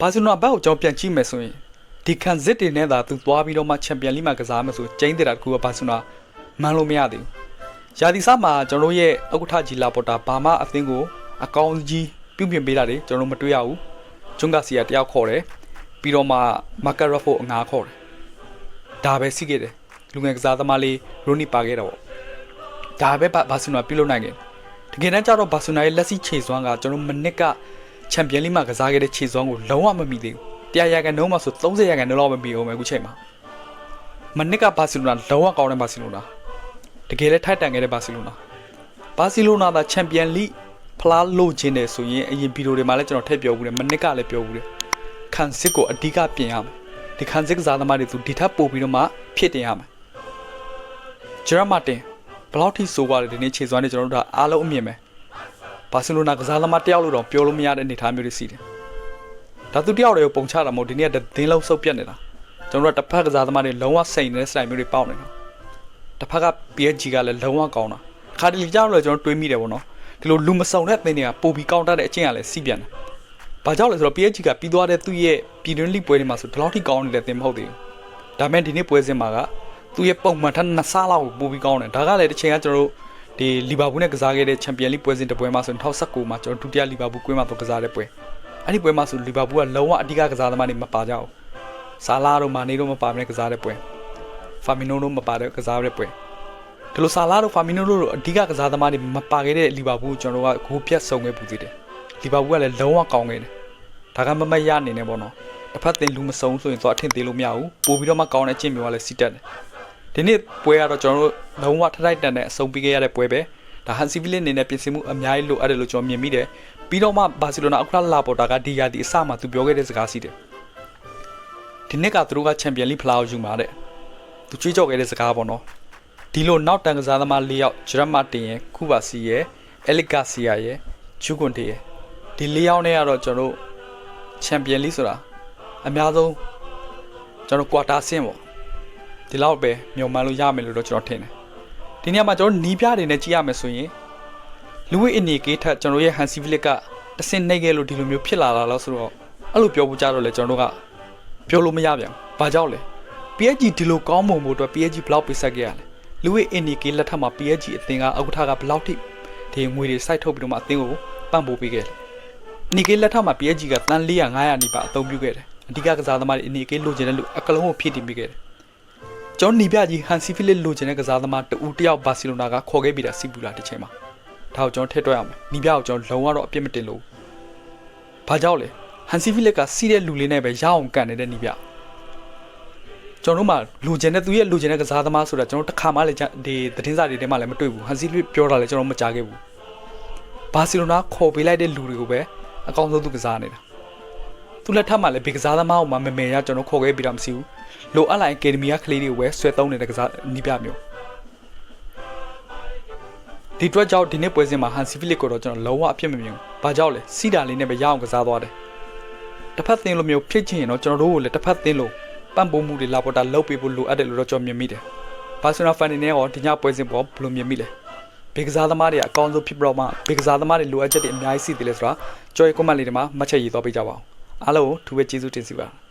ဘာစီလိုနာဘက်ကိုကျွန်တော်ပြန်ကြည့်မယ်ဆိုရင်ဒီခံစစ်တွေနဲ့သာသူသွားပြီးတော့မှချန်ပီယံလိမှာကစားမယ်ဆိုကျင်းတဲ့တာတခုကဘာစီလိုနာမှန်လို့မရသေးဘူးရာသီစမှာကျွန်တော်တို့ရဲ့ဥက္ကဋ္ဌကြီးလာပေါ်တာဘာမှအသင်းကိုအကောင်းကြီးပြုပြင်ပေးတာတွေကျွန်တော်မတွေ့ရဘူးဂျွန်ဂါစီယာတယောက်ခေါ်တယ်ပြီးတော့မှမာကာရက်ဖိုအငါခေါ်တယ်ဒါပဲစီးခဲ့တယ်လူငယ်ကစားသမားလေးရိုနီပါခဲ့တော့ဒါပဲဘာစီလိုနာပြုလုပ်နိုင်ခဲ့တကယ်တမ်းကျတော့ဘာစီလိုနာရဲ့လက်ရှိခြေစွမ်းကကျွန်တော်မနစ်က ချန်ပီယံလိမှာကစားခဲ့တဲ့ခြေစွမ်းကိုလုံးဝမမီသေးဘူးတရားရကန်နှုံးမှာဆို30ရကန်နှုံးလောက်မမီအောင်ပဲအခုချိန်မှာမနစ်ကဘာစီလိုနာလုံးဝကောင်းတဲ့ဘာစီလိုနာတကယ်လည်းထိုက်တန်ခဲ့တဲ့ဘာစီလိုနာဘာစီလိုနာသာချန်ပီယံလိဖလားလို့ခြင်းတယ်ဆိုရင်အရင်ဗီဒီယိုတွေမှာလည်းကျွန်တော်ထည့်ပြောဘူးတယ်မနစ်ကလည်းပြောဘူးတယ်ခံစစ်ကိုအဓိကပြင်ရမယ်ဒီခံစစ်ကစားသမားတွေသူဒီထပ်ပို့ပြီးတော့မှဖြစ်တင်ရမယ်ဂျရာမာတင်ဘယ်လောက်ထိဆိုးပါတယ်ဒီနေ့ခြေစွမ်းနေကျွန်တော်တို့ဒါအားလုံးအမြင်ပဲ ဘာစီလိုနာကစားသမားတယောက်လို့တော့ပြောလို့မရတဲ့အနေအထားမျိုးတွေရှိတယ်ဒါသူတယောက်တည်းကိုပုံချတာမဟုတ်ဒီနေ့ကဒင်းလုံးစုပ်ပြတ်နေတာကျွန်တော်တို့ကတစ်ဖက်ကစားသမားတွေလုံးဝစိန်နေတဲ့စတိုင်မျိုးတွေပေါက်နေတာတစ်ဖက်က PSG ကလည်းလုံးဝကောင်းတာခါတလီကြောက်လို့ကျွန်တော်တွေးမိတယ်ပေါ့နော်ဒီလိုလူမစုံတဲ့အသင်းတွေကပိုပြီးကောင်းတတ်တဲ့အကျင့်ကလည်းစီးပြန်တယ်ဘာကြောင့်လဲဆိုတော့ PSG ကပြီးသွားတဲ့သူ့ရဲ့ပြည်တွင်းလိပွဲတွေမှာဆိုဒီလောက်ထိကောင်းနေတဲ့အသင်းမဟုတ်သေးဘူးဒါပေမဲ့ဒီနေ့ပွဲစဉ်မှာကသူ့ရဲ့ပုံမှန်ထက်နှစ်ဆလောက်ပိုပြီးကောင်းတယ်ဒါကလည်းတစ်ချိန်ကကျွန်တော်တို့ ဒီလီဗာပူးနဲ့ကစားခဲ့တဲ့ချန်ပီယံလိပွဲစဉ်တစ်ပွဲမှာဆိုရင်2019မှာကျွန်တော်ဒုတိယလီဗာပူးကွင်းမှာတော့ကစားတဲ့ပွဲအဲ့ဒီပွဲမှာဆိုလီဗာပူးကလုံးဝအဓိကကစားသမားတွေမပါကြဘူးဆာလာတို့မာနေတို့မပါမနဲ့ကစားတဲ့ပွဲဖာမီနိုတို့မပါတဲ့ကစားတဲ့ပွဲဒီလိုဆာလာတို့ဖာမီနိုတို့အဓိကကစားသမားတွေမပါခဲ့တဲ့လီဗာပူးကိုကျွန်တော်တို့ကဂိုးပြတ်ဆုံးခဲ့ပူသေးတယ်လီဗာပူးကလည်းလုံးဝကောင်းခဲ့တယ်ဒါကမမတ်ရအနေနဲ့ပေါ့နော်တစ်ဖက်တင်လူမစုံဆိုရင်တော့အထင်သေးလို့မရဘူးပို့ပြီးတော့မှကောင်းတဲ့အကျင့်မျိုးကလည်းစီတက်တယ် ဒီနေ့ပွဲကတော့ကျွန်တော်တို့လုံးဝထထိုက်တန်တဲ့အဆုံးပေးခဲ့ရတဲ့ပွဲပဲဒါဟန်စီဗီလစ်အနေနဲ့ပြင်ဆင်မှုအများကြီးလိုအပ်တယ်လို့ကျွန်တော်မြင်မိတယ်ပြီးတော့မှဘာစီလိုနာအခုလာပေါ်တာကဒီယာဒီအစမှသူပြောခဲ့တဲ့စကားရှိတယ်ဒီနှစ်ကသူတို့ကချန်ပီယံလိဖလားကိုယူမှာတဲ့သူချွေးကြော်ခဲ့တဲ့စကားပေါ့နော်ဒီလိုနောက်တန်ကစားသမား၄ယောက်ဂျရမတင်ရဲ့ခုပါစီရဲ့အလီဂါစီယာရဲ့ဂျူကွန်တေရဲ့ဒီ၄ယောက်နဲ့ကတော့ကျွန်တော်တို့ချန်ပီယံလိဆိုတာအများဆုံးကျွန်တော်ကွာတာဆင့်ပေါ့ ဒီလောက်ပဲမျှော်မှန်းလို့ရမယ်လို့တော့ကျွန်တော်ထင်တယ်ဒီနေရာမှာကျွန်တော်နီးပြတွေနဲ့ကြည့်ရမယ်ဆိုရင်လူဝိအင်နီကေးထက်ကျွန်တော်ရဲ့ဟန်စီဗီလစ်ကတဆင့်နှိပ်ခဲ့လို့ဒီလိုမျိုးဖြစ်လာတာလို့ဆိုတော့အဲ့လိုပြောဖို့ကြတော့လေကျွန်တော်တို့ကပြောလို့မရပြန်ဘူးဘာကြောင့်လဲ PSG ဒီလိုကောင်းမွန်ဖို့အတွက် PSG ဘလောက်ပေးဆက်ခဲ့ရလဲလူဝိအင်နီကေးလက်ထက်မှာ PSG အသင်းကဥက္ကဋ္ဌကဘလောက်ထိဒီငွေတွေစိုက်ထုတ်ပြီးတော့မှအသင်းကိုပံ့ပိုးပေးခဲ့တယ်နီကေးလက်ထက်မှာ PSG ကတန်400 500နီးပါအသုံးပြုခဲ့တယ်အဓိကကစားသမားတွေနီကေးလိုချင်တဲ့လူအကလုံးကိုဖြည့်တင်ပေးခဲ့တယ် ကျွန်တော်နီပြကြီးဟန်စီဖီလစ်လိုချင်တဲ့ကစားသမားတူတယောက်ဘာစီလိုနာကခေါ်ခဲ့ပြီးတာစီပူလာတစ်ချိန်မှာဒါကိုကျွန်တော်ထည့်တွက်ရမယ်နီပြကိုကျွန်တော်လုံးဝတော့အပြစ်မတင်လို့ဘာကြောင့်လဲဟန်စီဖီလစ်ကစီးတဲ့လူလေးနဲ့ပဲရအောင်ကန်နေတဲ့နီပြကျွန်တော်တို့မှလူချင်တဲ့သူရဲ့လူချင်တဲ့ကစားသမားဆိုတာကျွန်တော်တစ်ခါမှလည်းဒီသတင်းစာတွေထဲမှာလည်းမတွေ့ဘူးဟန်စီဖီလစ်ပြောတာလည်းကျွန်တော်မကြားခဲ့ဘူးဘာစီလိုနာခေါ်ပေးလိုက်တဲ့လူတွေကိုပဲအကောင်းဆုံးသူကစားနေတာ သူလက်ထပ်မှာလည်းဘေကစားသမားကိုမှမမေရကျွန်တော်ခေါ်ခဲ့ပြီးတော့မရှိဘူးလိုအပ်လိုက်အကယ်ဒမီကကလေးတွေကိုပဲဆွဲသုံးနေတဲ့ကစားနီးပြမျိုးဒီအတွက်ကြောင့်ဒီနေ့ပွဲစဉ်မှာဟန်စီဖီလစ်ကိုတော့ကျွန်တော်လုံးဝအဖြစ်မမြင်ဘူး။ဘာကြောင့်လဲစီတာလေးနဲ့ပဲရအောင်ကစားသွားတယ်။တစ်ဖက်သင်းလိုမျိုးဖြစ်ချင်ရင်တော့ကျွန်တော်တို့ကိုလည်းတစ်ဖက်သင်းလိုပံ့ပိုးမှုတွေလာပေါ်တာလုပ်ပေးဖို့လိုအပ်တယ်လို့တော့ကျွန်တော်မြင်မိတယ်။ဘာစီနာဖန်နေနဲ့ရောဒီညပွဲစဉ်ပေါ်ဘယ်လိုမြင်မိလဲ။ဘေကစားသမားတွေကအကောင်းဆုံးဖြစ်ပြီးတော့မှဘေကစားသမားတွေလိုအပ်ချက်တွေအများကြီးရှိသေးတယ်ဆိုတာကြော်ရီကွန်မန့်လေးတွေမှာမှတ်ချက်ရေးသွားပေးကြပါဦး။ အားလုံးကိုထူးပဲကျေးဇူးတင်စီပါ။